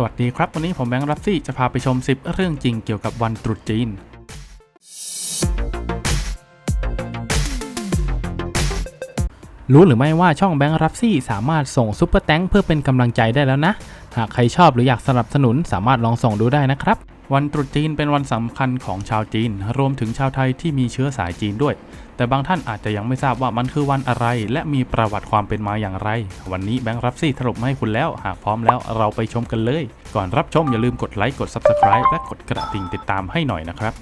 สวัสดีครับ วันนี้ผมแบงค์รับซี่จะพาไปชม 10 เรื่องจริงเกี่ยวกับวันตรุษจีน รู้หรือไม่ว่าช่องแบงค์รับซี่สามารถส่งซุปเปอร์แตงเพื่อเป็นกำลังใจได้แล้วนะ หากใครชอบหรืออยากสนับสนุนสามารถลองส่งดูได้นะครับ วันตรุษจีนเป็นวันสำคัญของชาวจีน รวมถึงชาวไทยที่มีเชื้อสายจีนด้วย แต่บางท่านอาจจะยังไม่ทราบว่ามันคือวันอะไร และมีประวัติความเป็นมาอย่างไร วันนี้แบงค์รับซี่ถล่มมาให้คุณแล้ว หากพร้อมแล้วเราไปชมกันเลย ก่อนรับชมอย่าลืมกดไลค์กด Subscribe และกดกระดิ่งติดตามให้หน่อยนะครับ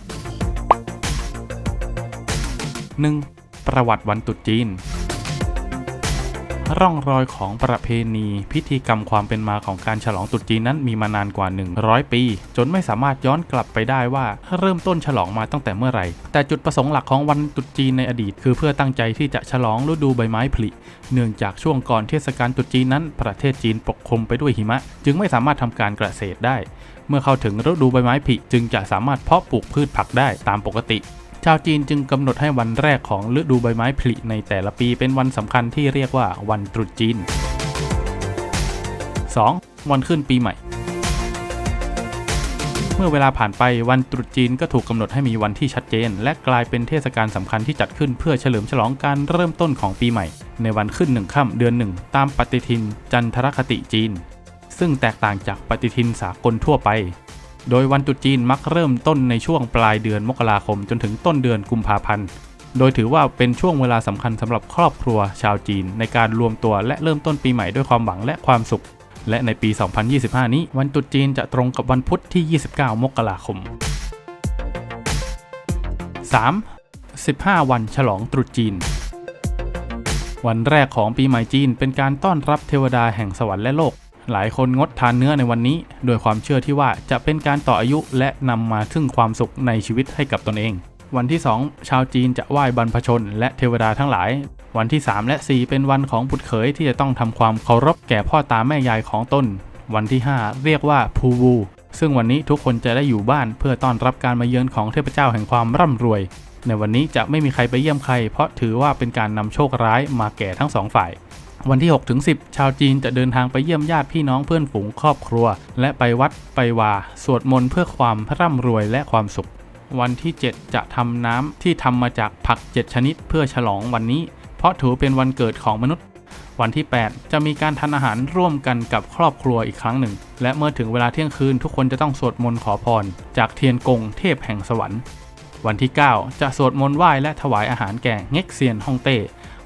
1. ประวัติวันตรุษจีน ร่องรอยของประเพณี พิธีกรรมความเป็นมาของการฉลองตรุษจีนนั้นมีมานานกว่า 100 ปี จนไม่สามารถย้อนกลับไปได้ว่าเริ่มต้นฉลองมาตั้งแต่เมื่อไหร่ แต่จุดประสงค์หลักของวันตรุษจีนในอดีต คือเพื่อตั้งใจที่จะฉลองฤดูใบไม้ผลิ เนื่องจากช่วงก่อนเทศกาลตรุษจีนนั้น ประเทศจีนปกคลุมไปด้วยหิมะ จึงไม่สามารถทำการเกษตรได้ เมื่อเข้าถึงฤดูใบไม้ผลิจึงจะสามารถเพาะปลูกพืชผักได้ตามปกติ ชาวจีนจึงกำหนดให้วันแรกของฤดูใบไม้ผลิในแต่ละปีเป็นวันสำคัญที่เรียกว่าวันตรุษจีน 2. วันขึ้นปีใหม่ เมื่อเวลาผ่านไปวันตรุษจีนก็ถูกกำหนดให้มีวันที่ชัดเจน และกลายเป็นเทศกาลสำคัญที่จัดขึ้นเพื่อเฉลิมฉลองการเริ่มต้นของปีใหม่ ในวันขึ้นหนึ่งค่ำเดือนหนึ่งตามปฏิทินจันทรคติจีน ซึ่งแตกต่างจากปฏิทินสากลทั่วไป โดยวันตรุษจีนมักเริ่มต้นในช่วงปลายเดือนมกราคมจนถึงต้นเดือนกุมภาพันธ์ โดยถือว่าเป็นช่วงเวลาสำคัญสำหรับครอบครัวชาวจีน ในการรวมตัวและเริ่มต้นปีใหม่ด้วยความหวังและความสุข และในปี 2025 นี้ วันตรุษจีนจะตรงกับวันพุธที่ 29 มกราคม 3. 15 วันฉลองตรุษจีน วันแรกของปีใหม่จีนเป็นการต้อนรับเทวดาแห่งสวรรค์และโลก หลายคนงดทานเนื้อในวันนี้ โดยความเชื่อที่ว่าจะเป็นการต่ออายุและนำมาถึงความสุขในชีวิตให้กับตนเอง วันที่ 2 ชาวจีนจะไหว้บรรพชน และเทวดาทั้งหลาย วันที่ 3 และ 4 เป็นวันของบุตรเขยที่จะต้องทำความเคารพแก่พ่อตาแม่ยายของตนวันที่ 5 เรียกว่าภูวูซึ่งวันนี้ทุกคนจะได้อยู่บ้านเพื่อต้อนรับการมาเยือนของเทพเจ้าแห่งความร่ำรวย ในวันนี้จะไม่มีใครไปเยี่ยมใคร เพราะถือว่าเป็นการนำโชคร้ายมาแก่ทั้งสองฝ่าย วันที่ 6 ถึง 10 ชาวจีนจะเดินทางไปเยี่ยมญาติพี่น้องเพื่อนฝูงครอบครัว และไปวัดไปวา สวดมนต์เพื่อความร่ำรวยและความสุข วันที่ 7 จะทำน้ำที่ทำมาจากผัก 7 ชนิดเพื่อฉลองวันนี้ เพราะถือเป็นวันเกิดของมนุษย์ วันที่ 8 จะมีการทานอาหารร่วมกันกับครอบครัวอีกครั้งหนึ่ง และเมื่อถึงเวลาเที่ยงคืนทุกคนจะต้องสวดมนต์ขอพร จากเทียนกงเทพแห่งสวรรค์วันที่ 9 จะสวดมนต์ไหว้และถวายอาหารแก่เง็กเซียนฮ่องเต้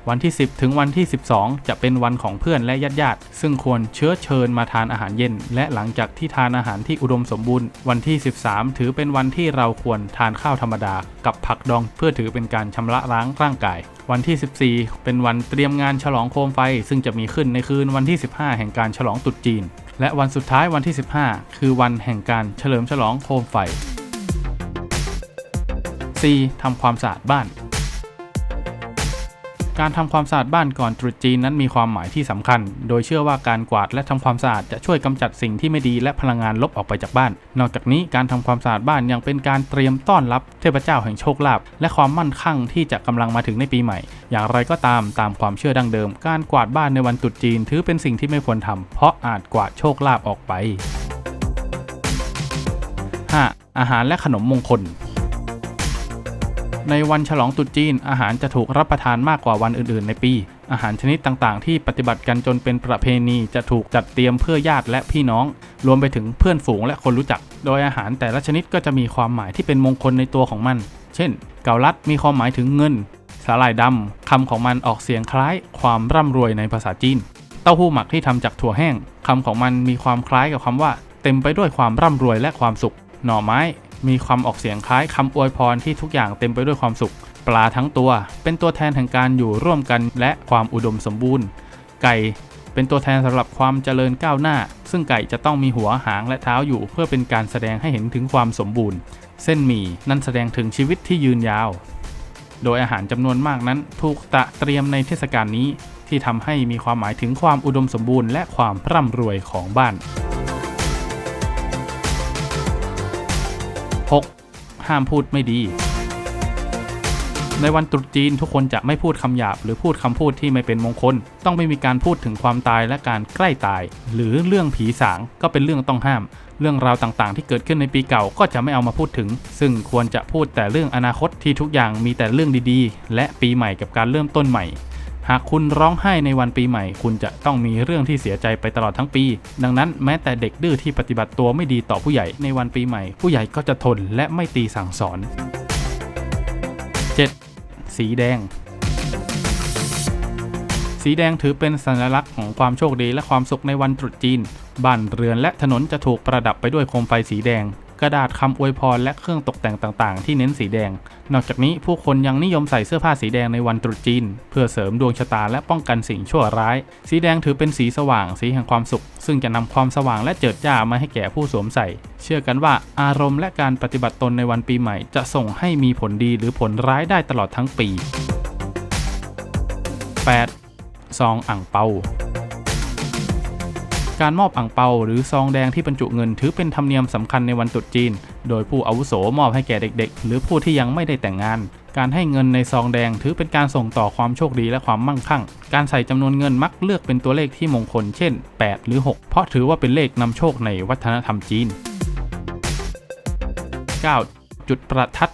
วันที่ 10 ถึงวันที่ 12 จะเป็นวันของเพื่อนและญาติญาติๆซึ่งควรเชื้อเชิญมาทานอาหารเย็น และหลังจากที่ทานอาหารที่อุดมสมบูรณ์ วันที่ 13 ถือเป็นวันที่เราควรทานข้าวธรรมดา กับผักดองเพื่อถือเป็นการชำระล้างร่างกาย วันที่ 14 เป็นวันเตรียมงานฉลองโคมไฟ ซึ่งจะมีขึ้นในคืนวันที่ 15 แห่งการฉลองตรุษจีน และวันสุดท้ายวันที่ 15 คือวันแห่งการเฉลิมฉลองโคมไฟ 4. ทำความสะอาดบ้าน การทำความสะอาดบ้านก่อนตรุษจีนนั้นมีความหมายที่สำคัญ โดยเชื่อว่าการกวาดและทำความสะอาดจะช่วยกำจัดสิ่งที่ไม่ดีและพลังงานลบออกไปจากบ้าน นอกจากนี้การทำความสะอาดบ้านยังเป็นการเตรียมต้อนรับเทพเจ้าแห่งโชคลาภและความมั่นคงที่จะกำลังมาถึงในปีใหม่ อย่างไรก็ตามตามความเชื่อดั้งเดิม การกวาดบ้านในวันตรุษจีน ถือเป็นสิ่งที่ไม่ควรทำเพราะอาจกวาดโชคลาภออกไป 5. อาหารและขนมมงคล ในวันฉลองตรุษจีน อาหารจะถูกรับประทานมากกว่าวันอื่นๆ ในปี อาหารชนิดต่างๆ ที่ปฏิบัติกันจนเป็นประเพณีจะถูกจัดเตรียมเพื่อญาติและพี่น้อง รวมไปถึงเพื่อนฝูงและคนรู้จัก โดยอาหารแต่ละชนิดก็จะมีความหมายที่เป็นมงคลในตัวของมัน เช่น เกาลัดมีความหมายถึงเงิน สาหร่ายดำคำของมันออกเสียงคล้าย ความร่ำรวยในภาษาจีน เต้าหู้หมักที่ทำจากถั่วแห้งคำของมันมีความคล้ายกับคำว่า เต็มไปด้วยความร่ำรวยและความสุข หน่อไม้ มีความออกเสียงคล้ายคำอวยพรที่ทุกอย่างเต็มไปด้วยความสุข ปลาทั้งตัว เป็นตัวแทนแห่งการอยู่ร่วมกันและความอุดมสมบูรณ์ ไก่เป็นตัวแทนสำหรับความเจริญก้าวหน้า ซึ่งไก่จะต้องมีหัวหางและเท้าอยู่เพื่อเป็นการแสดงให้เห็นถึงความสมบูรณ์ เส้นหมี่นั่นแสดงถึงชีวิตที่ยืนยาว โดยอาหารจำนวนมากนั้นถูกตระเตรียมในเทศกาลนี้ ที่ทำให้มีความหมายถึงความอุดมสมบูรณ์และความร่ำรวยของบ้าน ห้ามพูดไม่ดี ในวันตรุษจีนทุกคนจะไม่พูดคำหยาบ หรือพูดคำพูดที่ไม่เป็นมงคล ต้องไม่มีการพูดถึงความตายและการใกล้ตาย หรือเรื่องผีสางก็เป็นเรื่องต้องห้าม เรื่องราวต่างๆ ที่เกิดขึ้นในปีเก่าก็จะไม่เอามาพูดถึง ซึ่งควรจะพูดแต่เรื่องอนาคตที่ทุกอย่างมีแต่เรื่องดีๆ และปีใหม่กับการเริ่มต้นใหม่ หากคุณร้องไห้ในวันปีใหม่ คุณจะต้องมีเรื่องที่เสียใจไปตลอดทั้งปี ดังนั้นแม้แต่เด็กดื้อที่ปฏิบัติตัวไม่ดีต่อผู้ใหญ่ในวันปีใหม่ ผู้ใหญ่ก็จะทนและไม่ตีสั่งสอน 7. สีแดง สีแดงถือเป็นสัญลักษณ์ของความโชคดีและความสุขในวันตรุษจีน บ้านเรือนและถนนจะถูกประดับไปด้วยโคมไฟสีแดง กระดาษคำอวยพรและเครื่องตกแต่งต่างๆ ที่เน้นสีแดง นอกจากนี้ผู้คนยังนิยมใส่เสื้อผ้าสีแดงในวันตรุษจีน เพื่อเสริมดวงชะตาและป้องกันสิ่งชั่วร้าย สีแดงถือเป็นสีสว่าง สีแห่งความสุข ซึ่งจะนำความสว่างและเจิดจ้ามาให้แก่ผู้สวมใส่ เชื่อกันว่าอารมณ์และการปฏิบัติตนในวันปีใหม่ จะส่งให้มีผลดีหรือผลร้ายได้ตลอดทั้งปี 8. ซองอ่างเปา การมอบอ่างเปาหรือซองแดงที่บรรจุเงินถือเป็นธรรมเนียมสำคัญในวันตรุษจีน โดยผู้อาวุโสมอบให้แก่เด็ก ๆ หรือผู้ที่ยังไม่ได้แต่งงาน การให้เงินในซองแดงถือเป็นการส่งต่อความโชคดีและความมั่งคั่ง การใส่จำนวนเงินมักเลือกเป็นตัวเลขที่มงคล เช่น 8 หรือ 6 เพราะถือว่าเป็นเลขนำโชคในวัฒนธรรมจีน 9. จุดประทัด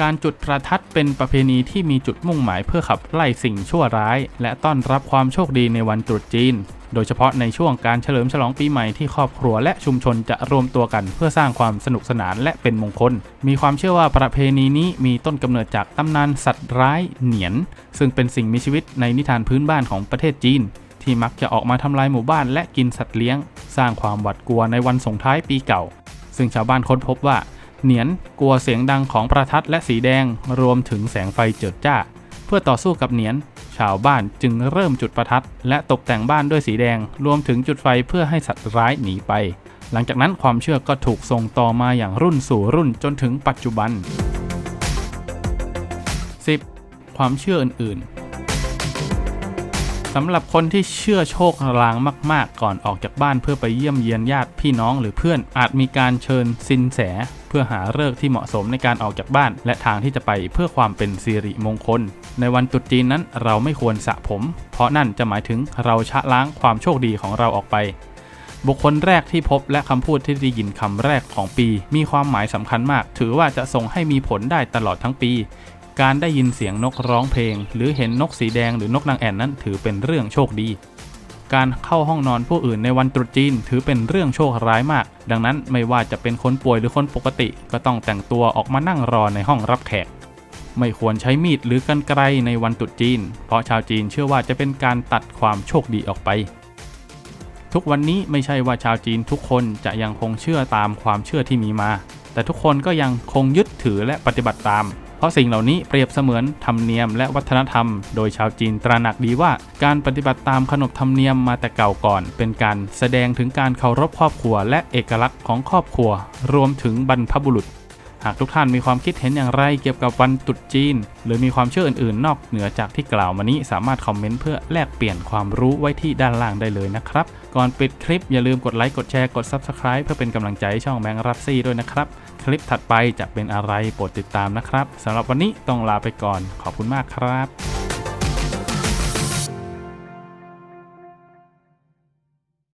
การจุดประทัดเป็นประเพณีที่มีจุดมุ่งหมายเพื่อขับไล่สิ่งชั่วร้าย และต้อนรับความโชคดีในวันตรุษจีน โดยเฉพาะในช่วงการเฉลิมฉลองปีใหม่ที่ครอบครัวและชุมชนจะรวมตัวกัน เพื่อสร้างความสนุกสนานและเป็นมงคล มีความเชื่อว่าประเพณีนี้มีต้นกำเนิดจากตำนานสัตว์ร้ายเหนียน ซึ่งเป็นสิ่งมีชีวิตในนิทานพื้นบ้านของประเทศจีนที่มักจะออกมาทำลายหมู่บ้านและกินสัตว์เลี้ยง สร้างความหวาดกลัวในวันส่งท้ายปีเก่า ซึ่งชาวบ้านค้นพบว่า เหนียนกลัวเสียงดังของประทัดและสีแดงรวมถึงแสงไฟเจิดจ้า เพื่อต่อสู้กับเหนียน ชาวบ้านจึงเริ่มจุดประทัด และตกแต่งบ้านด้วยสีแดง รวมถึงจุดไฟเพื่อให้สัตว์ร้ายหนีไป หลังจากนั้นความเชื่อก็ถูกส่งต่อมาอย่างรุ่นสู่รุ่นจนถึงปัจจุบัน 10. ความเชื่ออื่นๆสำหรับคนที่เชื่อโชคลางมาก ๆ ก่อนออกจากบ้านเพื่อไปเยี่ยมเยียนญาติพี่น้องหรือเพื่อนอาจมีการเชิญสินแส เพื่อหาฤกษ์ที่เหมาะสมในการออกจากบ้าน และทางที่จะไปเพื่อความเป็นสิริมงคล ในวันตรุษจีนนั้นเราไม่ควรสระผม เพราะนั่นจะหมายถึงเราชะล้างความโชคดีของเราออกไป บุคคลแรกที่พบและคำพูดที่ได้ยินคำแรกของปี มีความหมายสำคัญมาก ถือว่าจะส่งให้มีผลได้ตลอดทั้งปีการได้ยินเสียงนกร้องเพลง หรือเห็นนกสีแดงหรือนกนางแอ่นนั้นถือเป็นเรื่องโชคดี การเข้าห้องนอนผู้อื่นในวันตรุษจีน ถือเป็นเรื่องโชคร้ายมาก ดังนั้นไม่ว่าจะเป็นคนป่วยหรือคนปกติ ก็ต้องแต่งตัวออกมานั่งรอในห้องรับแขก ไม่ควรใช้มีดหรือกรรไกรในวันตรุษจีน เพราะชาวจีนเชื่อว่าจะเป็นการตัดความโชคดีออกไป ทุกวันนี้ไม่ใช่ว่าชาวจีนทุกคนจะยังคงเชื่อตามความเชื่อที่มีมา แต่ทุกคนก็ยังคงยึดถือและปฏิบัติตาม เพราะสิ่งเหล่านี้เปรียบเสมือนธรรมเนียมและวัฒนธรรม โดยชาวจีนตระหนักดีว่า การปฏิบัติตามขนบธรรมเนียมมาแต่เก่าก่อน เป็นการแสดงถึงการเคารพครอบครัว และเอกลักษณ์ของครอบครัว รวมถึงบรรพบุรุษ หากทุกท่านมีความคิดเห็นอย่างไรเกี่ยวกับวันตรุษจีน หรือมีความเชื่ออื่นๆ นอกเหนือจากที่กล่าวมานี้สามารถคอมเมนต์เพื่อแลกเปลี่ยนความรู้ไว้ที่ด้านล่างได้เลยนะครับ ก่อนปิดคลิปอย่าลืมกดไลค์กดแชร์กด Subscribe เพื่อเป็นกำลังใจให้ช่องแมงรับซี่ด้วยนะครับ คลิปถัดไปจะเป็นอะไรโปรดติดตามนะครับสำหรับวันนี้ต้องลาไปก่อนขอบคุณมากครับ